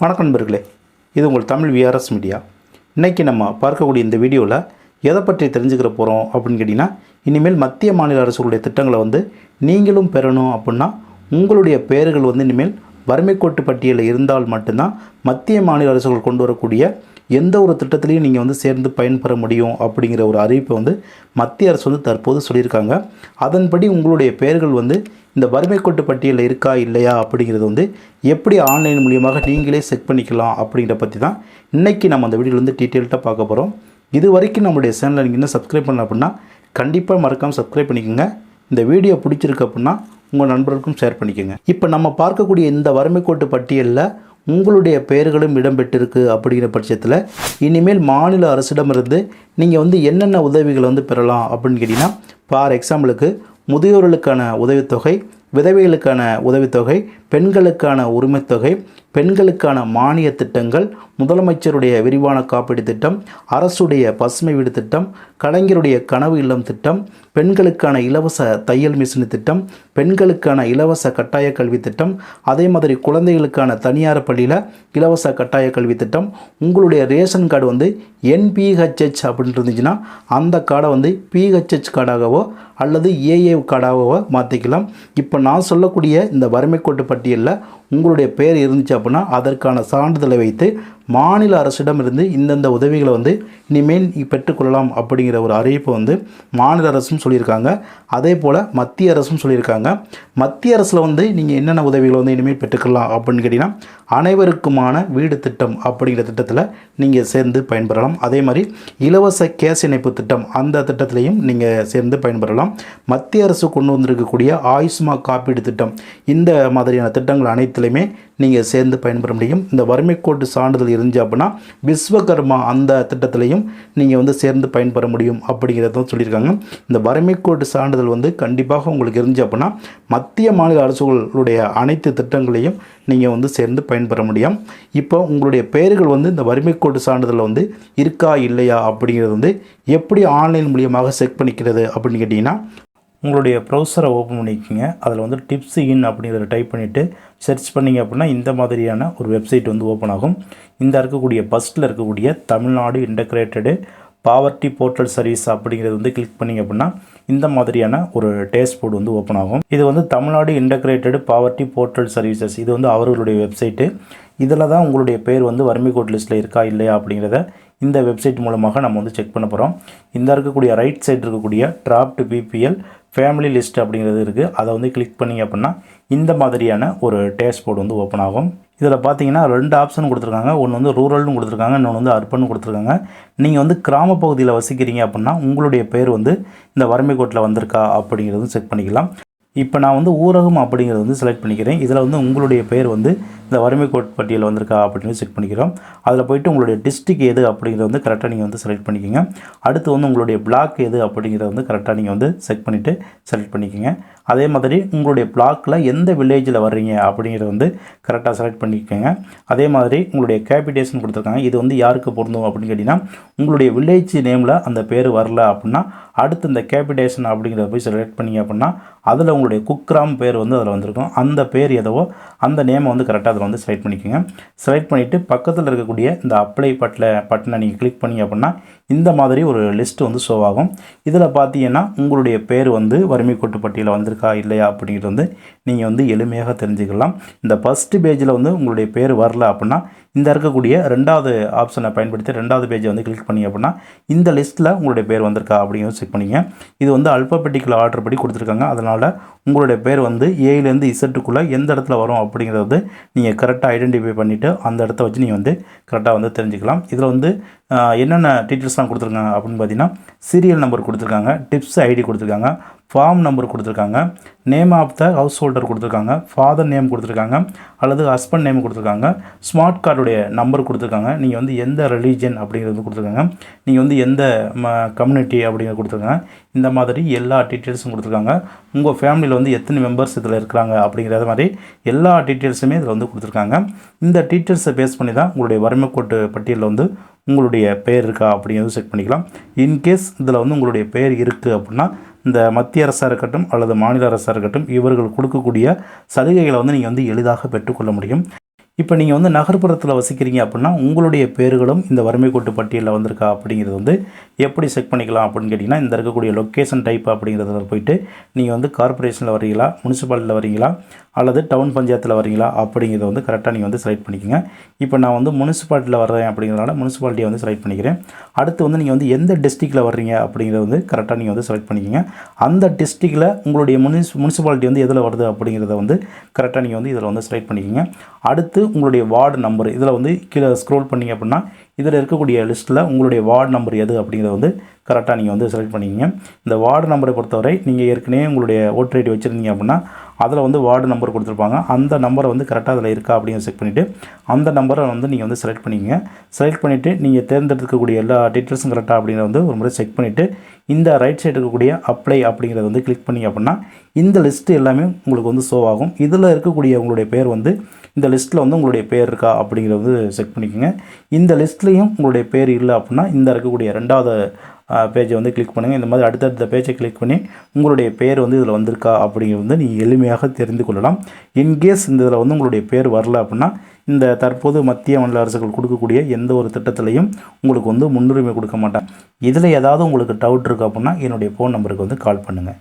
வணக்கம் நண்பர்களே இது உங்கள் தமிழ் விஆர்எஸ் மீடியா இன்றைக்கி நம்ம பார்க்கக்கூடிய இந்த வீடியோவில் எதை பற்றி தெரிஞ்சுக்கிற போகிறோம் அப்படின்னு கேட்டிங்கன்னா இனிமேல் மத்திய மாநில அரசுகளுடைய திட்டங்களை வந்து நீங்களும் பெறணும் அப்படின்னா உங்களுடைய பெயர்கள் வந்து இனிமேல் வறுமை கோட்டு பட்டியலில் இருந்தால் மட்டும்தான் மத்திய மாநில அரசுகள் கொண்டு வரக்கூடிய எந்த ஒரு திட்டத்திலையும் நீங்கள் வந்து சேர்ந்து பயன்பெற முடியும் அப்படிங்கிற ஒரு அறிவிப்பை வந்து மத்திய அரசு வந்து தற்போது சொல்லியிருக்காங்க. அதன்படி உங்களுடைய பெயர்கள் வந்து இந்த வறுமை கோட்டு பட்டியலில் இருக்கா இல்லையா அப்படிங்கிறது வந்து எப்படி ஆன்லைன் மூலியமாக நீங்களே செக் பண்ணிக்கலாம் அப்படிங்கிற பற்றி தான் இன்றைக்கி நம்ம அந்த வீடியோவில் வந்து டீட்டெயில்ட்டாக பார்க்க போகிறோம் இது வரைக்கும் நம்மளுடைய சேனலை நீங்கள் இன்னும் சப்ஸ்கிரைப் பண்ணல அப்படின்னா கண்டிப்பாக மறக்காமல் சப்ஸ்கிரைப் பண்ணிக்கோங்க. இந்த வீடியோ பிடிச்சிருக்கு அப்படின்னா உங்கள் நண்பர்களுக்கும் ஷேர் பண்ணிக்கோங்க. இப்போ நம்ம பார்க்கக்கூடிய இந்த வறுமை கோட்டு பட்டியலில் உங்களுடைய பெயர்களும் இடம்பெற்றிருக்கு அப்படிங்கிற பட்சத்தில் இனிமேல் மாநில அரசிடமிருந்து நீங்கள் வந்து என்னென்ன உதவிகளை வந்து பெறலாம் அப்படின்னு கேட்டிங்கன்னா ஃபார் எக்ஸாம்பிளுக்கு முதியோர்களுக்கான உதவித்தொகை விதவைகளுக்கான உதவித்தொகை பெண்களுக்கான உரிமைத்தொகை பெண்களுக்கான மானிய திட்டங்கள் முதலமைச்சருடைய விரிவான காப்பீடு திட்டம் அரசுடைய பசுமை வீடு திட்டம் கலைஞருடைய கனவு இல்லம் திட்டம் பெண்களுக்கான இலவச தையல் மிஷின் திட்டம் பெண்களுக்கான இலவச கட்டாய கல்வி திட்டம் அதே மாதிரி குழந்தைகளுக்கான தனியார் பள்ளியில் இலவச கட்டாய கல்வி திட்டம். உங்களுடைய ரேஷன் கார்டு வந்து என்பிஹெச்ஹெச் அப்படின்னு இருந்துச்சுன்னா அந்த கார்டை வந்து பிஹெச்ஹெச் கார்டாகவோ அல்லது ஏஏ கார்டாகவோ மாற்றிக்கலாம் இப்போ நான் சொல்லக்கூடிய இந்த வறுமை கோட்டு பட்டியலில் உங்களுடைய பேர் இருந்துச்சு அப்படின்னா அதற்கான சான்றிதழை வைத்து மாநில அரசிடமிருந்து இந்தந்த உதவிகளை வந்து இனிமேல் நீ பெற்றுக்கொள்ளலாம் அப்படிங்கிற ஒரு அறிவிப்பை வந்து மாநில அரசும் சொல்லியிருக்காங்க. அதே போல் மத்திய அரசும் சொல்லியிருக்காங்க. மத்திய அரசில் வந்து நீங்கள் என்னென்ன உதவிகளை வந்து இனிமேல் பெற்றுக்கலாம் அப்படின்னு கேட்டிங்கன்னா அனைவருக்குமான வீடு திட்டம் அப்படிங்கிற திட்டத்தில் நீங்கள் சேர்ந்து பயன்பெறலாம். அதே மாதிரி இலவச கேஸ் இணைப்பு திட்டம் அந்த திட்டத்திலையும் நீங்கள் சேர்ந்து பயன்பெறலாம். மத்திய அரசு கொண்டு வந்திருக்கக்கூடிய ஆயுஷ்மா காப்பீடு திட்டம் இந்த மாதிரியான திட்டங்கள் அனைத்துலையுமே நீங்கள் சேர்ந்து பயன்பெற முடியும். இந்த வறுமை கோட்டு சான்றிதழ் இருந்துச்சு அப்படின்னா விஸ்வகர்மா அந்த திட்டத்திலையும் நீங்கள் வந்து சேர்ந்து பயன்பெற முடியும் அப்படிங்கிறத சொல்லியிருக்காங்க. இந்த வறுமை கோட்டு சான்றிதழ் வந்து கண்டிப்பாக உங்களுக்கு இருந்துச்சு அப்படின்னா மத்திய மாநில அரசுகளுடைய அனைத்து திட்டங்களையும் நீங்கள் வந்து சேர்ந்து பயன்பெற முடியும். இப்போ உங்களுடைய பெயர்கள் வந்து இந்த வறுமை கோட்டு சான்றிதழில் வந்து இருக்கா இல்லையா அப்படிங்கிறது வந்து எப்படி ஆன்லைன் மூலியமாக செக் பண்ணிக்கிறது அப்படின்னு கேட்டிங்கன்னா உங்களுடைய ப்ரௌசரை ஓப்பன் பண்ணிக்கோங்க. அதில் வந்து டிப்ஸ் இன் அப்படிங்கிறத டைப் பண்ணிவிட்டு சர்ச் பண்ணிங்க அப்படின்னா இந்த மாதிரியான ஒரு வெப்சைட் வந்து ஓப்பன் ஆகும். இந்த இருக்கக்கூடிய ஃபஸ்ட்டில் இருக்கக்கூடிய Tamil Nadu integrated poverty portal service அப்படிங்கிறது வந்து கிளிக் பண்ணிங்க அப்படின்னா இந்த மாதிரியான ஒரு டேஷ்போர்டு வந்து ஓப்பன் ஆகும். இது வந்து Tamil Nadu integrated poverty portal services இது வந்து அவர்களுடைய வெப்சைட்டு இதில் தான் உங்களுடைய பேர் வந்து வறுமை கோட் லிஸ்ட்டில் இருக்கா இல்லையா அப்படிங்கிறத இந்த வெப்சைட் மூலமாக நம்ம வந்து செக் பண்ண போகிறோம் இந்த இருக்கக்கூடிய ரைட் சைடு இருக்கக்கூடிய டிராப்ட் பிபிஎல் ஃபேமிலி லிஸ்ட் அப்படிங்கிறது இருக்குது அதை வந்து கிளிக் பண்ணிங்க அப்படின்னா இந்த மாதிரியான ஒரு டேஷ்போர்டு வந்து ஓப்பன் ஆகும். இதில் பார்த்தீங்கன்னா ரெண்டு ஆப்ஷன் கொடுத்துருக்காங்க. ஒன்று வந்து ரூரல்னு கொடுத்துருக்காங்க. இன்னொன்று வந்து அர்பன் கொடுத்துருக்காங்க. நீங்கள் வந்து கிராம பகுதியில் வசிக்கிறீங்க அப்படின்னா உங்களுடைய பேர் வந்து இந்த வறுமை கோட்டில் வந்திருக்கா அப்படிங்கிறதும் செக் பண்ணிக்கலாம். இப்போ நான் வந்து ஊரகம் அப்படிங்கிறது வந்து செலக்ட் பண்ணிக்கிறேன். இதில் வந்து உங்களுடைய பேர் வந்து இந்த வறுமை கோட் பட்டியல் வந்திருக்கா அப்படின்னு செக் பண்ணிக்கிறோம். அதில் போயிட்டு உங்களுடைய டிஸ்ட்ரிக் எது அப்படிங்கிறத வந்து கரெக்டாக நீங்கள் வந்து செலக்ட் பண்ணிக்கோங்க. அடுத்து வந்து உங்களுடைய பிளாக் எது அப்படிங்கிறத வந்து கரெக்டாக நீங்கள் வந்து செக் பண்ணிவிட்டு செலக்ட் பண்ணிக்கோங்க. அதே மாதிரி உங்களுடைய பிளாக்கில் எந்த வில்லேஜில் வர்றீங்க அப்படிங்கிறத வந்து கரெக்டாக செலக்ட் பண்ணிக்கோங்க. அதே மாதிரி உங்களுடைய கேபிடேஷன் கொடுத்துருக்காங்க. இது வந்து யாருக்கு பொருந்தும் அப்படின்னு கேட்டிங்கன்னா உங்களுடைய வில்லேஜ் நேமில் அந்த பேர் வரல அப்படின்னா அடுத்து இந்த கேபிடேஷன் அப்படிங்கிறத போய் செலக்ட் பண்ணிங்க அப்படின்னா அதில் உங்களுடைய குக்ராம் பேர் வந்து அதில் வந்திருக்கும். அந்த பேர் எதவோ அந்த நேமை வந்து கரெக்டாக அதில் வந்து செலக்ட் பண்ணிக்கோங்க. செலக்ட் பண்ணிவிட்டு பக்கத்தில் இருக்கக்கூடிய இந்த அப்ளை பட்டில் பட்டனை நீங்கள் கிளிக் பண்ணி அப்படின்னா இந்த மாதிரி ஒரு லிஸ்ட் வந்து ஷோ ஆகும். இதில் பார்த்தீங்கன்னா உங்களுடைய பேர் வந்து வறுமை கோட்டு பட்டியலில் வந்திருக்கா இல்லையா அப்படிங்கிறது வந்து நீங்கள் வந்து எளிமையாக தெரிஞ்சுக்கலாம். இந்த ஃபஸ்ட்டு பேஜில் வந்து உங்களுடைய பேர் வரல அப்படின்னா இந்த இருக்கக்கூடிய ரெண்டாவது ஆப்ஷனை பயன்படுத்தி ரெண்டாவது பேஜை வந்து கிளிக் பண்ணி அப்படின்னா இந்த லிஸ்ட்டில் உங்களுடைய பேர் வந்திருக்கா அப்படிங்கிறத செக் பண்ணிங்க. இது வந்து அல்பபெட்டிக்கல் ஆர்டர் படி கொடுத்துருக்காங்க. அதனால் உங்களுடைய பேர் வந்து ஏயிலேருந்து இசட்டுக்குள்ளே எந்த இடத்துல வரும் அப்படிங்கிறத நீங்கள் கரெக்டாக ஐடென்டிஃபை பண்ணிவிட்டு அந்த இடத்த வச்சு நீங்கள் வந்து கரெக்டாக வந்து தெரிஞ்சுக்கலாம். இதில் வந்து என்னென்ன டீட்டெயில்ஸ்லாம் கொடுத்துருக்காங்க அப்படின்னு பார்த்தீங்கன்னா சீரியல் நம்பர் கொடுத்துருக்காங்க டிப்ஸ் ஐடி கொடுத்துருக்காங்க. ஃபார்ம் நம்பர் கொடுத்துருக்காங்க. Name of the house holder கொடுத்துருக்காங்க. ஃபாதர் நேம் கொடுத்துருக்காங்க. அல்லது ஹஸ்பண்ட் நேம் கொடுத்துருக்காங்க. ஸ்மார்ட் கார்டுடைய நம்பர் கொடுத்துருக்காங்க. நீங்கள் வந்து எந்த ரிலீஜன் அப்படிங்கிறது கொடுத்துருக்காங்க. நீங்கள் வந்து எந்த ம கம்யூனிட்டி அப்படிங்கிறது கொடுத்துருக்காங்க. இந்த மாதிரி எல்லா டீட்டெயில்ஸும் கொடுத்துருக்காங்க. உங்கள் ஃபேமிலியில் வந்து எத்தனை மெம்பர்ஸ் இதில் இருக்கிறாங்க அப்படிங்கிறத மாதிரி எல்லா டீட்டெயில்ஸுமே இதில் வந்து கொடுத்துருக்காங்க. இந்த டீட்டெயில்ஸை பேஸ் பண்ணி தான் உங்களுடைய வறுமை கோட்டு பட்டியலில் வந்து உங்களுடைய பெயர் இருக்கா அப்படிங்கிறது செக் பண்ணிக்கலாம். இன்கேஸ் இதில் வந்து உங்களுடைய பெயர் இருக்குது அப்படின்னா இந்த மத்திய அரசாக இருக்கட்டும் அல்லது மாநில அரசாக இருக்கட்டும் இவர்கள் கொடுக்கக்கூடிய சலுகைகளை வந்து நீங்கள் வந்து எளிதாக பெற்றுக்கொள்ள முடியும். இப்போ நீங்கள் வந்து நகர்ப்புறத்தில் வசிக்கிறீங்க அப்படின்னா உங்களுடைய பேர்களும் இந்த வறுமை கோட்டு பட்டியலில் வந்திருக்கா அப்படிங்கிறது வந்து எப்படி செக் பண்ணிக்கலாம் அப்படின்னு கேட்டிங்கன்னா இந்த இருக்கக்கூடிய லொக்கேஷன் டைப் அப்படிங்கிறதுல போயிட்டு நீங்கள் வந்து கார்ப்பரேஷனில் வரீங்களா முனிசிபாலிட்டியில் வரீங்களா அல்லது டவுன் பஞ்சாயத்தில் வரீங்களா அப்படிங்கிறத வந்து கரெக்டாக நீங்கள் வந்து செலக்ட் பண்ணிக்கோங்க. இப்போ நான் வந்து முனிசிபாலிட்டியில் வர்றேன் அப்படிங்கிறதுனால முனிசிபாலிட்டியை வந்து செலக்ட் பண்ணிக்கிறேன். அடுத்து வந்து நீங்கள் வந்து எந்த டிஸ்ட்ரிக்டில் வர்றீங்க அப்படிங்கிறத வந்து கரெக்டாக நீங்கள் வந்து செலக்ட் பண்ணிக்கோங்க. அந்த டிஸ்ட்ரிக்டில் உங்களுடைய முனிஸ் முனிசிபாலிட்டி வந்து எதில் வருது அப்படிங்கிறத வந்து கரெக்டாக நீங்கள் வந்து இதில் வந்து செலக்ட் பண்ணிக்கோங்க. அடுத்து உங்களுடைய வார்டு நம்பர் இதில் வந்து கீழே ஸ்க்ரோல் பண்ணீங்க அப்படின்னா இதில் இருக்கக்கூடிய லிஸ்ட்டில் உங்களுடைய வார்டு நம்பர் எது அப்படிங்கிறத வந்து கரெக்டாக நீங்கள் வந்து செலக்ட் பண்ணிக்கிங்க. இந்த வார்டு நம்பரை பொறுத்தவரை நீங்கள் ஏற்கனவே உங்களுடைய ஓட்டர் ஐடி வச்சுருந்தீங்க அப்படின்னா அதில் வந்து வார்டு நம்பர் கொடுத்துருப்பாங்க. அந்த நம்பரை வந்து கரெக்டாக அதில் இருக்கா அப்படின்னு செக் பண்ணிவிட்டு அந்த நம்பரை வந்து நீங்கள் வந்து செலக்ட் பண்ணிக்கங்க. செலக்ட் பண்ணிவிட்டு நீங்கள் தேர்ந்தெடுக்கக்கூடிய எல்லா டீட்டெயில்ஸும் கரெக்டாக அப்படிங்கிறத வந்து ஒரு முறை செக் பண்ணிவிட்டு இந்த ரைட் சைடு இருக்கக்கூடிய அப்ளை அப்படிங்கிறத வந்து கிளிக் பண்ணி அப்படின்னா இந்த லிஸ்ட்டு எல்லாமே உங்களுக்கு வந்து ஷோ ஆகும். இதில் இருக்கக்கூடிய உங்களுடைய பேர் வந்து இந்த லிஸ்ட்டில் வந்து உங்களுடைய பேர் இருக்கா அப்படிங்கிறத வந்து செக் பண்ணிக்கோங்க. இந்த லிஸ்ட்டில் லிஸ்ட்லேயும் உங்களுடைய பேர் இல்லை அப்படின்னா இந்த இருக்கக்கூடிய ரெண்டாவது பேஜை வந்து கிளிக் பண்ணுங்கள் இந்த மாதிரி அடுத்தடுத்த பேஜை கிளிக் பண்ணி உங்களுடைய பேர் வந்து இதில் வந்திருக்கா அப்படிங்கிறது வந்து நீங்கள் எளிமையாக தெரிந்து கொள்ளலாம். இன்கேஸ் இந்த இதில் வந்து உங்களுடைய பேர் வரல அப்படின்னா இந்த தற்போது மத்திய மாநில அரசுகள் கொடுக்கக்கூடிய எந்த ஒரு திட்டத்திலையும் உங்களுக்கு வந்து முன்னுரிமை கொடுக்க மாட்டாங்க. இதில் ஏதாவது உங்களுக்கு டவுட் இருக்குது அப்படின்னா என்னுடைய ஃபோன் நம்பருக்கு வந்து கால் பண்ணுங்கள்